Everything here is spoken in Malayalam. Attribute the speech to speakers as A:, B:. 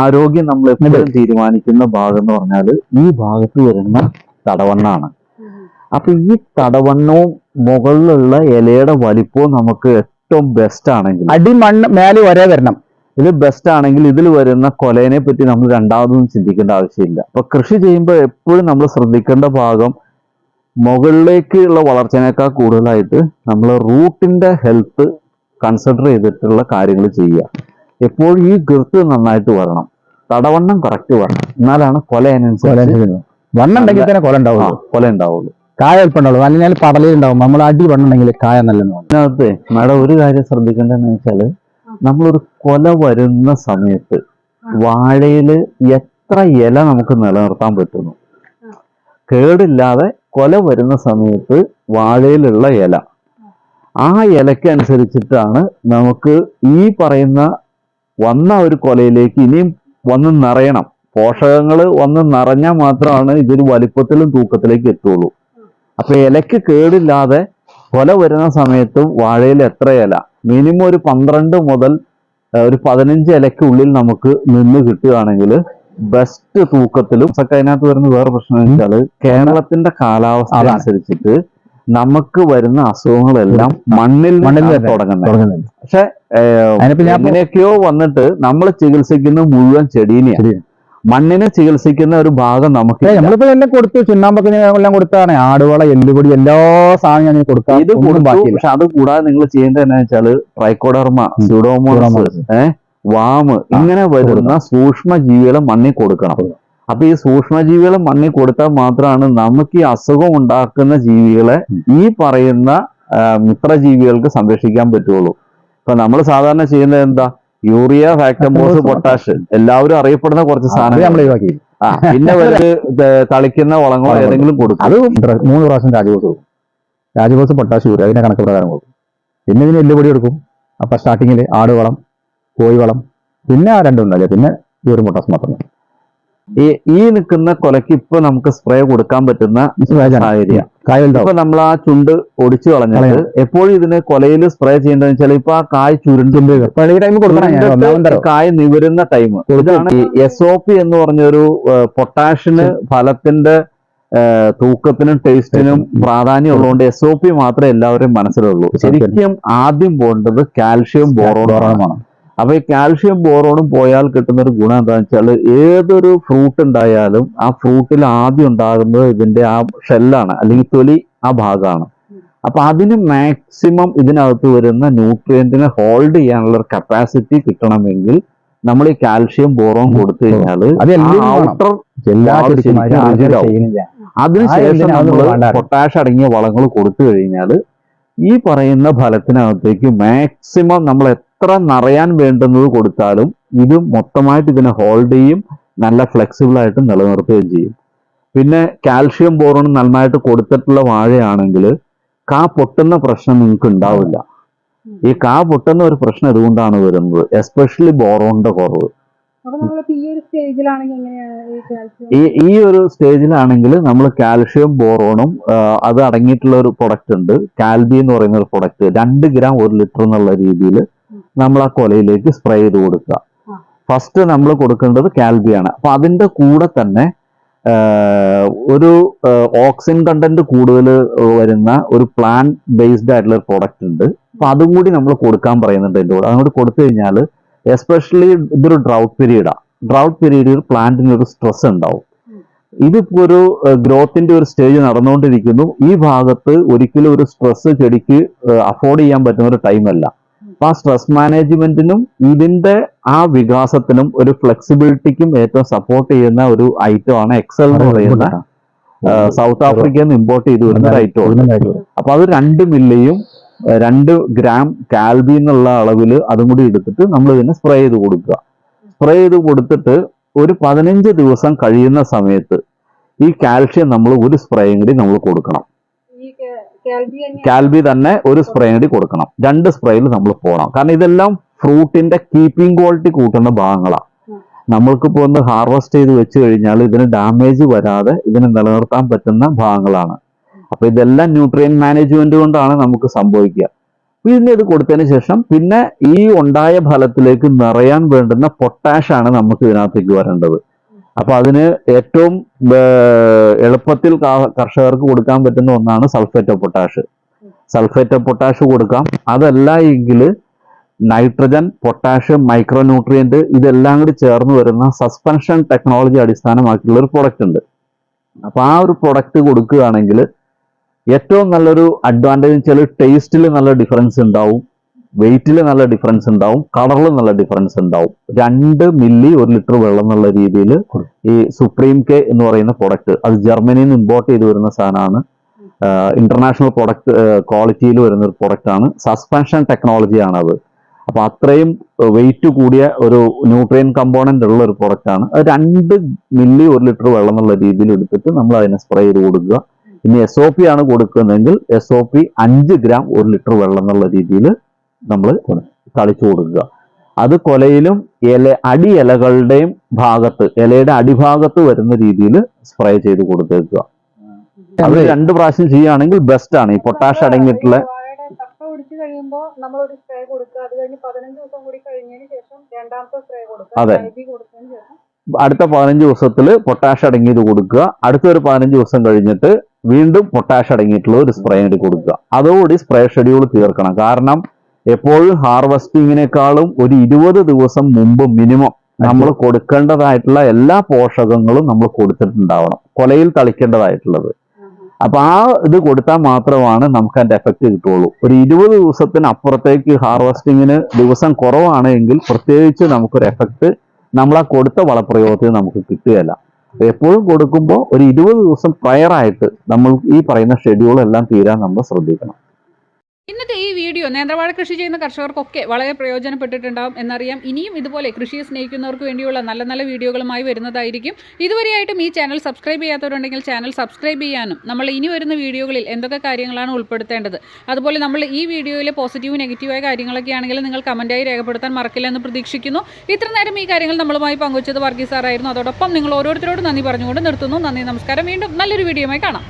A: ആരോഗ്യം. നമ്മൾ എപ്പോഴും തീരുമാനിക്കുന്ന ഭാഗം എന്ന് പറഞ്ഞാൽ ഈ ഭാഗത്ത് വരുന്ന തടവണ്ണാണ്. അപ്പൊ ഈ തടവണ്ണവും മുകളിലുള്ള ഇലയുടെ വലിപ്പവും നമുക്ക് ഏറ്റവും ബെസ്റ്റ് ആണെങ്കിൽ
B: അടിമണ്ണ് മേലെ ഒരേ വരണം.
A: ഇത് ബെസ്റ്റ് ആണെങ്കിൽ ഇതിൽ വരുന്ന കൊലേനെ പറ്റി നമ്മൾ രണ്ടാമതൊന്നും ചിന്തിക്കേണ്ട ആവശ്യമില്ല. അപ്പൊ കൃഷി ചെയ്യുമ്പോൾ എപ്പോഴും നമ്മൾ ശ്രദ്ധിക്കേണ്ട ഭാഗം മുകളിലേക്കുള്ള വളർച്ചനേക്കാൾ കൂടുതലായിട്ട് നമ്മൾ റൂട്ടിന്റെ ഹെൽത്ത് കൺസിഡർ ചെയ്തിട്ടുള്ള കാര്യങ്ങൾ ചെയ്യുക. എപ്പോഴും ഈ ഗർത്ത് നന്നായിട്ട് വരണം. തടവണ്ണം കറക്റ്റ് വേണം എന്നാലാണ് കൊല അതിനനുസരിച്ച്
B: വണ്ണം ഉണ്ടെങ്കിൽ തന്നെ കൊല ഉണ്ടാവുള്ളൂ.
A: കൊല ഉണ്ടാവുള്ളൂ.
B: കായ എളുപ്പമുണ്ടാവുള്ളൂ അല്ലെങ്കിൽ പടലിലുണ്ടാവും നമ്മൾ അടി വണ്ണുണ്ടെങ്കിൽ കായ നല്ലതാണ്
A: അതിനകത്ത് മാഡം ഒരു കാര്യം ശ്രദ്ധിക്കേണ്ടതെന്ന് വെച്ചാൽ നമ്മളൊരു കൊല വരുന്ന സമയത്ത് വാഴയിൽ എത്ര ഇല നമുക്ക് നിലനിർത്താൻ പറ്റുന്നു? കേടില്ലാതെ കൊല വരുന്ന സമയത്ത് വാഴയിലുള്ള ഇല. ആ ഇലയ്ക്ക് അനുസരിച്ചിട്ടാണ് നമുക്ക് ഈ പറയുന്ന വന്ന ഒരു കൊലയിലേക്ക് ഇനിയും വന്ന് നിറയണം. പോഷകങ്ങൾ വന്ന് നിറഞ്ഞാൽ മാത്രമാണ് ഇതൊരു വലിപ്പത്തിലും തൂക്കത്തിലേക്ക് എത്തുള്ളൂ. അപ്പൊ ഇലക്ക് കേടില്ലാതെ കൊല വരുന്ന സമയത്തും വാഴയിൽ എത്ര ഇല? മിനിമം ഒരു പന്ത്രണ്ട് മുതൽ ഒരു പതിനഞ്ച് ഇലയ്ക്കുള്ളിൽ നമുക്ക് നിന്ന് കിട്ടുകയാണെങ്കിൽ ബെസ്റ്റ് തൂക്കത്തിലും അതിനകത്ത് വരുന്ന വേറെ പ്രശ്നം വെച്ചാൽ കേരളത്തിന്റെ കാലാവസ്ഥ അനുസരിച്ചിട്ട് നമുക്ക് വരുന്ന അസുഖങ്ങളെല്ലാം മണ്ണിൽ
B: മണ്ണിൽ
A: തുടങ്ങുന്നത്. പക്ഷെ എങ്ങനെയൊക്കെയോ വന്നിട്ട് നമ്മൾ ചികിത്സിക്കുന്ന മുഴുവൻ ചെടീനെയാണ്. മണ്ണിനെ ചികിത്സിക്കുന്ന ഒരു ഭാഗം നമുക്ക്
B: നമ്മളിപ്പോ എല്ലാം കൊടുത്തു. ചുണ്ണാമ്പൊക്കെ എല്ലാം കൊടുത്താണ്. ആടുവള എല്ലുപൊടി എല്ലാ സാധനം ഞാൻ കൊടുക്കാം
A: ഇത്
B: കൊടുക്കും
A: പക്ഷെ അത് കൂടാതെ നിങ്ങൾ ചെയ്യേണ്ടത് എന്താ വെച്ചാൽ ട്രൈക്കോഡർമ
B: സുഡോമോ
A: ഏഹ് വാമ് ഇങ്ങനെ വരുന്ന സൂക്ഷ്മ ജീവികളെ മണ്ണിൽ കൊടുക്കണം. അപ്പൊ ഈ സൂക്ഷ്മജീവികളെ മണ്ണിൽ കൊടുത്താൽ മാത്രമാണ് നമുക്ക് ഈ അസുഖം ഉണ്ടാക്കുന്ന ജീവികളെ. ഈ പറയുന്ന മിത്രജീവികൾക്ക് സംരക്ഷിക്കാൻ പറ്റുള്ളൂ. ഇപ്പൊ നമ്മൾ സാധാരണ ചെയ്യുന്നത് എന്താ? യൂറിയ
B: Factambose,
A: പൊട്ടാഷ് എല്ലാവരും അറിയപ്പെടുന്ന കുറച്ച് സാധനങ്ങൾ. ആ പിന്നെ ഒരു തളിക്കുന്ന വളങ്ങളോ. ഏതെങ്കിലും കൊടുക്കും.
B: അത് മൂന്ന് പ്രാവശ്യം രാജകോസ് കൊടുക്കും. രാജകോസ് പൊട്ടാഷ് യൂറിയ അതിന്റെ കണക്ക് പ്രകാരം കൊടുക്കും. പിന്നെ ഇതിന് എല്ലുപൊടി കൊടുക്കും. അപ്പൊ സ്റ്റാർട്ടിങ്ങിൽ ആടുവളം കോഴിവളം പിന്നെ ആ രണ്ടും ഉണ്ടാവില്ല. പിന്നെ യൂറിയ പൊട്ടാഷ് മാത്രം.
A: ഈ ഈ നിൽക്കുന്ന കൊലയ്ക്ക് ഇപ്പൊ നമുക്ക് സ്പ്രേ കൊടുക്കാൻ പറ്റുന്ന സാഹചര്യം. ഇപ്പൊ നമ്മൾ ആ ചുണ്ട് ഒടിച്ചു
B: കളഞ്ഞത്
A: എപ്പോഴും ഇതിന് കൊലയിൽ സ്പ്രേ ചെയ്യേണ്ടതെന്ന് വെച്ചാൽ ഇപ്പൊ ആ കായ് ചുരുണ്ട്. കായ് നിവരുന്ന ടൈം ഇതാണ് എസ് ഒ പി എന്ന് പറഞ്ഞൊരു പൊട്ടാഷ്യന് പൊട്ടാഷിന് ഫലത്തിന്റെ തൂക്കത്തിനും ടേസ്റ്റിനും പ്രാധാന്യം ഉള്ളതുകൊണ്ട് എസ് ഒ പി മാത്രമേ എല്ലാവരും മനസ്സിലുള്ളൂ. ശരിക്കും ആദ്യം പോകേണ്ടത് കാൽഷ്യം ബോറോണാണ്
B: ബോറോണമാണ്
A: അപ്പൊ ഈ കാൽഷ്യം ബോറോണും പോയാൽ കിട്ടുന്ന ഒരു ഗുണം എന്താണെന്ന് വെച്ചാൽ ഏതൊരു ഫ്രൂട്ട് ഉണ്ടായാലും ആ ഫ്രൂട്ടിൽ ആദ്യം ഉണ്ടാകുന്നത് ഇതിന്റെ ആ ഷെല്ലാണ് അല്ലെങ്കിൽ തൊലി ആ ഭാഗമാണ്. അപ്പൊ അതിന് മാക്സിമം ഇതിനകത്ത് വരുന്ന ന്യൂട്രിയന്റിനെ ഹോൾഡ് ചെയ്യാനുള്ള ഒരു കപ്പാസിറ്റി കിട്ടണമെങ്കിൽ നമ്മൾ ഈ കാൽഷ്യം ബോറോൺ കൊടുത്തു കഴിഞ്ഞാൽ. ഔട്ടർ അതിനുശേഷം നമ്മൾ പൊട്ടാഷ് അടങ്ങിയ വളങ്ങൾ കൊടുത്തു കഴിഞ്ഞാൽ ഈ പറയുന്ന ഫലത്തിനകത്തേക്ക് മാക്സിമം നമ്മൾ എത്ര നിറയാൻ വേണ്ടുന്നത് കൊടുത്താലും ഇത് മൊത്തമായിട്ട് ഇതിനെ ഹോൾഡ് ചെയ്യും നല്ല ഫ്ലെക്സിബിൾ ആയിട്ട് നിലനിർത്തുകയും ചെയ്യും. പിന്നെ കാൽഷ്യം ബോറോൺ നന്നായിട്ട് കൊടുത്തിട്ടുള്ള വാഴയാണെങ്കിൽ കാ പൊട്ടുന്ന പ്രശ്നം നിങ്ങൾക്ക് ഉണ്ടാവില്ല. ഈ കാ പൊട്ടുന്ന ഒരു പ്രശ്നം ഇതുകൊണ്ടാണ് വരുന്നത് എസ്പെഷ്യലി ബോറോണിന്റെ കുറവ്.
C: ഈ ഈ
A: ഒരു സ്റ്റേജിലാണെങ്കിൽ നമ്മൾ കാൽഷ്യം ബോറോണും അത് അടങ്ങിയിട്ടുള്ള ഒരു പ്രൊഡക്റ്റ് ഉണ്ട്. കാൽബി എന്ന് പറയുന്ന ഒരു പ്രൊഡക്റ്റ് രണ്ട് ഗ്രാം ഒരു ലിറ്റർ എന്നുള്ള രീതിയിൽ നമ്മൾ ആ കൊലയിലേക്ക് സ്പ്രേ ചെയ്ത് കൊടുക്കുക. ഫസ്റ്റ് നമ്മൾ കൊടുക്കേണ്ടത് കാൽബിയാണ്. അപ്പൊ അതിന്റെ കൂടെ തന്നെ ഒരു ഓക്സിജൻ കണ്ടന്റ് കൂടുതൽ വരുന്ന ഒരു പ്ലാൻ ബേസ്ഡ് ആയിട്ടുള്ള ഒരു പ്രൊഡക്റ്റ് ഉണ്ട്. അപ്പൊ അതും കൂടി നമ്മൾ കൊടുക്കാൻ പറയുന്നുണ്ട് എന്റെ കൂടെ. അതുകൊണ്ട് കൊടുത്തു കഴിഞ്ഞാൽ എസ്പെഷ്യലി ഇതൊരു ഡ്രൗട്ട് പീരീഡാണ് ഡ്രൗട്ട് പീരീഡിൽ പ്ലാന്റിന് ഒരു സ്ട്രെസ് ഉണ്ടാവും. ഇതിപ്പോ ഒരു ഗ്രോത്തിന്റെ ഒരു സ്റ്റേജ് നടന്നുകൊണ്ടിരിക്കുന്നു. ഈ ഭാഗത്ത് ഒരിക്കലും ഒരു സ്ട്രെസ് ചെടിക്ക് അഫോർഡ് ചെയ്യാൻ പറ്റുന്ന ഒരു ടൈം അല്ല. അപ്പൊ ആ സ്ട്രെസ് മാനേജ്മെന്റിനും ഇതിന്റെ ആ വികാസത്തിനും ഒരു ഫ്ലെക്സിബിലിറ്റിക്കും ഏറ്റവും സപ്പോർട്ട് ചെയ്യുന്ന ഒരു ഐറ്റം ആണ് എക്സൽ എന്ന് പറയുന്ന സൗത്ത് ആഫ്രിക്കയിൽ നിന്ന് ഇമ്പോർട്ട് ചെയ്തു വരുന്ന ഒരു ഐറ്റം അപ്പൊ അത് രണ്ട് മില്ലയും രണ്ട് ഗ്രാം കാൽബി എന്നുള്ള അളവിൽ അതും കൂടി എടുത്തിട്ട് നമ്മൾ ഇതിനെ സ്പ്രേ ചെയ്ത് കൊടുക്കുക. സ്പ്രേ ചെയ്ത് കൊടുത്തിട്ട് ഒരു പതിനഞ്ച് ദിവസം കഴിയുന്ന സമയത്ത് ഈ കാൽഷ്യം നമ്മൾ ഒരു സ്പ്രേയും കൂടി നമ്മൾ കൊടുക്കണം.
C: കാൽബി
A: തന്നെ ഒരു സ്പ്രേ കൂടി കൊടുക്കണം. രണ്ട് സ്പ്രേയിൽ നമ്മൾ പോകണം കാരണം ഇതെല്ലാം ഫ്രൂട്ടിന്റെ കീപ്പിംഗ് ക്വാളിറ്റി കൂട്ടുന്ന ഭാഗങ്ങളാണ്
C: ഉം.
A: നമ്മൾക്കിപ്പോ ഒന്ന് ഹാർവെസ്റ്റ് ചെയ്ത് വെച്ച് കഴിഞ്ഞാൽ ഇതിന് ഡാമേജ് വരാതെ ഇതിനെ നിലനിർത്താൻ പറ്റുന്ന ഭാഗങ്ങളാണ്. അപ്പൊ ഇതെല്ലാം ന്യൂട്രിയൻ മാനേജ്മെന്റ് കൊണ്ടാണ് നമുക്ക് സംഭവിക്കുക. പിന്നെ ഇത് കൊടുത്തതിന് ശേഷം പിന്നെ ഈ ഉണ്ടായ ഫലത്തിലേക്ക് നിറയാൻ വേണ്ടുന്ന പൊട്ടാഷ് ആണ് നമുക്ക് ഇതിനകത്തേക്ക് വരേണ്ടത്. അപ്പൊ അതിന് ഏറ്റവും എളുപ്പത്തിൽ കർഷകർക്ക് കൊടുക്കാൻ പറ്റുന്ന ഒന്നാണ് sulphate of potash sulphate of potash കൊടുക്കാം. അതല്ല എങ്കിൽ നൈട്രജൻ പൊട്ടാഷ് മൈക്രോന്യൂട്രിയന്റ് ഇതെല്ലാം കൂടി ചേർന്ന് വരുന്ന സസ്പെൻഷൻ ടെക്നോളജി അടിസ്ഥാനമാക്കിയുള്ള ഒരു പ്രൊഡക്റ്റ് ഉണ്ട്. അപ്പോൾ ആ ഒരു പ്രൊഡക്റ്റ് കൊടുക്കുകയാണെങ്കിൽ ഏറ്റവും നല്ലൊരു അഡ്വാന്റേജ് വെച്ചാൽ ടേസ്റ്റിൽ നല്ല ഡിഫറൻസ് ഉണ്ടാവും വെയിറ്റിൽ നല്ല ഡിഫറൻസ് ഉണ്ടാവും കളറിൽ നല്ല ഡിഫറൻസ് ഉണ്ടാവും രണ്ട് മില്ലി ഒരു ലിറ്റർ വെള്ളം എന്നുള്ള രീതിയിൽ ഈ സുപ്രീം കെ എന്ന് പറയുന്ന പ്രൊഡക്റ്റ് അത് ജർമ്മനിയിൽ നിന്ന് ഇമ്പോർട്ട് ചെയ്ത് വരുന്ന സാധനമാണ്. ഇന്റർനാഷണൽ പ്രൊഡക്റ്റ് ക്വാളിറ്റിയിൽ വരുന്ന ഒരു പ്രൊഡക്റ്റ് ആണ്. സസ്പെൻഷൻ ടെക്നോളജിയാണ് അത്. അപ്പൊ അത്രയും വെയിറ്റ് കൂടിയ ഒരു ന്യൂട്രിയൻ കമ്പോണന്റ് ഉള്ള ഒരു പ്രൊഡക്റ്റ് ആണ്. അത് രണ്ട് മില്ലി ഒരു ലിറ്റർ വെള്ളം എന്നുള്ള രീതിയിൽ എടുത്തിട്ട് നമ്മൾ അതിനെ സ്പ്രേ ചെയ്ത് കൊടുക്കുക. ഇനി എസ് ഒ പി ആണ് കൊടുക്കുന്നതെങ്കിൽ എസ് ഒ പി അഞ്ച് ഗ്രാം ഒരു ലിറ്റർ വെള്ളം എന്നുള്ള രീതിയിൽ നമ്മൾ തളിച്ചു കൊടുക്കുക. അത് കൊലയിലും ഇല അടി ഇലകളുടെയും ഭാഗത്ത് ഇലയുടെ അടിഭാഗത്ത് വരുന്ന രീതിയിൽ സ്പ്രേ ചെയ്ത് കൊടുത്തേക്കുക. അത് രണ്ട് പ്രാവശ്യം ചെയ്യുകയാണെങ്കിൽ ബെസ്റ്റ് ആണ്. ഈ പൊട്ടാഷ് അടങ്ങിയിട്ടുള്ള
C: കപ്പ കഴിയുമ്പോൾ നമ്മൾ ഒരു സ്പ്രേ കൊടുക്കുക. അത് കഴിഞ്ഞ് പതിനഞ്ച് ദിവസം കൂടി കഴിഞ്ഞതിന് ശേഷം രണ്ടാമത്തെ സ്പ്രേ കൊടുക്കുക.
A: അതെ.
C: കൊടുത്തതിന് ശേഷം.
A: അടുത്ത പതിനഞ്ച് ദിവസത്തിൽ പൊട്ടാഷ് അടങ്ങിയത് കൊടുക്കുക. അടുത്ത ഒരു പതിനഞ്ച് ദിവസം കഴിഞ്ഞിട്ട് വീണ്ടും പൊട്ടാഷ് അടങ്ങിയിട്ടുള്ള ഒരു സ്പ്രേ കൂടി കൊടുക്കുക. അതോടുകൂടി സ്പ്രേ ഷെഡ്യൂൾ തീർക്കണം. കാരണം എപ്പോഴും ഹാർവെസ്റ്റിങ്ങിനേക്കാളും ഒരു ഇരുപത് ദിവസം മുമ്പ് മിനിമം നമ്മൾ കൊടുക്കേണ്ടതായിട്ടുള്ള എല്ലാ പോഷകങ്ങളും നമ്മൾ കൊടുത്തിട്ടുണ്ടാവണം. കൊലയിൽ തളിക്കേണ്ടതായിട്ടുള്ളത്. അപ്പൊ ആ ഇത് കൊടുത്താൽ മാത്രമാണ് നമുക്ക് അതിന്റെ എഫക്റ്റ് കിട്ടുള്ളൂ. ഒരു ഇരുപത് ദിവസത്തിന് അപ്പുറത്തേക്ക് ഹാർവെസ്റ്റിങ്ങിന് ദിവസം കുറവാണെങ്കിൽ പ്രത്യേകിച്ച് നമുക്കൊരു എഫക്റ്റ് നമ്മൾ ആ കൊടുത്ത വളപ്രയോഗത്തിൽ നമുക്ക് കിട്ടുകയില്ല. എപ്പോഴും കൊടുക്കുമ്പോൾ ഒരു ഇരുപത് ദിവസം പ്രയറായിട്ട് നമ്മൾ ഈ പറയുന്ന ഷെഡ്യൂൾ എല്ലാം തീരാൻ നമ്മൾ ശ്രദ്ധിക്കണം.
D: ഇന്നത്തെ ഈ വീഡിയോ നേന്ത്രവാഴ കൃഷി ചെയ്യുന്ന കർഷകർക്കൊക്കെ വളരെ പ്രയോജനപ്പെട്ടിട്ടുണ്ടാവും എന്നറിയാം. ഇനിയും ഇതുപോലെ കൃഷിയെ സ്നേഹിക്കുന്നവർക്ക് വേണ്ടിയുള്ള നല്ല നല്ല വീഡിയോകളുമായി വരുന്നതായിരിക്കും. ഇതുവരെയായിട്ടും ഈ ചാനൽ സബ്സ്ക്രൈബ് ചെയ്യാത്തവരുണ്ടെങ്കിൽ ചാനൽ സബ്സ്ക്രൈബ് ചെയ്യാനും നമ്മൾ ഇനി വരുന്ന വീഡിയോകളിൽ എന്തൊക്കെ കാര്യങ്ങളാണ് ഉൾപ്പെടുത്തേണ്ടത് അതുപോലെ നമ്മൾ ഈ വീഡിയോയിലെ പോസിറ്റീവ് നെഗറ്റീവായ കാര്യങ്ങളൊക്കെ ആണെങ്കിൽ നിങ്ങൾ കമന്റായി രേഖപ്പെടുത്താൻ മറക്കില്ലെന്ന് പ്രതീക്ഷിക്കുന്നു. ഇത്ര നേരം ഈ കാര്യങ്ങൾ നമ്മളുമായി പങ്കുവച്ചത് വർഗീസ് സാറായിരുന്നു. അതോടൊപ്പം നിങ്ങൾ ഓരോരുത്തരോടും നന്ദി പറഞ്ഞുകൊണ്ട് നിർത്തുന്നു. നന്ദി നമസ്കാരം. വീണ്ടും നല്ലൊരു വീഡിയോയുമായി കാണാം.